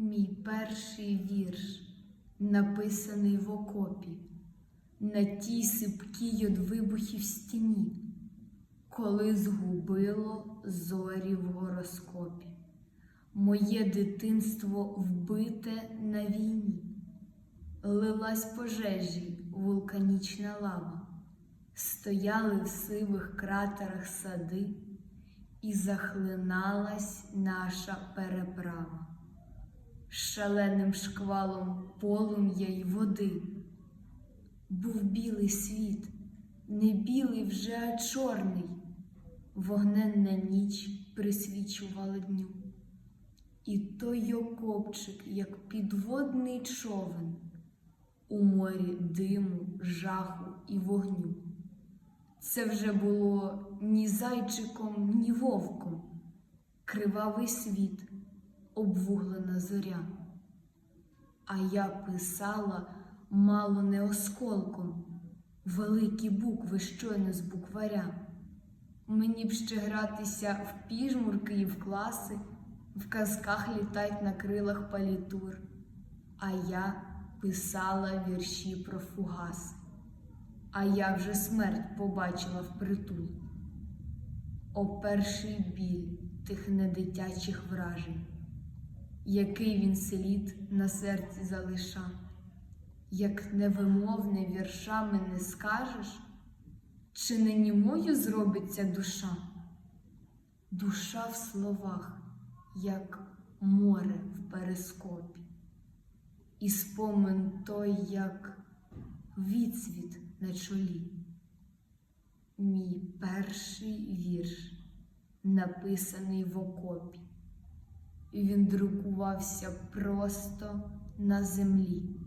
Мій перший вірш, написаний в окопі, на тій сипкій од вибухів стіні, коли згубило зорі в гороскопі. Моє дитинство вбите на війні, лилась пожежі вулканічна лава, стояли в сивих кратерах сади, і захлиналась наша переправа шаленим шквалом полум'я й води. Був білий світ, не білий вже, а чорний, вогненна ніч присвічувала дню. І той окопчик, як підводний човен, у морі диму, жаху і вогню. Це вже було ні зайчиком, ні вовком, кривавий світ обвуглена зоря. А я писала мало не осколком, великі букви щойно з букваря. Мені б ще гратися в піжмурки і в класи, в казках літать на крилах палітур, а я писала вірші про фугаси, а я вже смерть побачила впритул. О перший біль тих недитячих вражень який він слід на серці залиша, як невимовне віршами не скажеш, чи не німою зробиться душа? Душа в словах, як море в перископі, і спомин той, як відсвіт на чолі. Мій перший вірш, написаний в окопі і він друкувався просто на землі.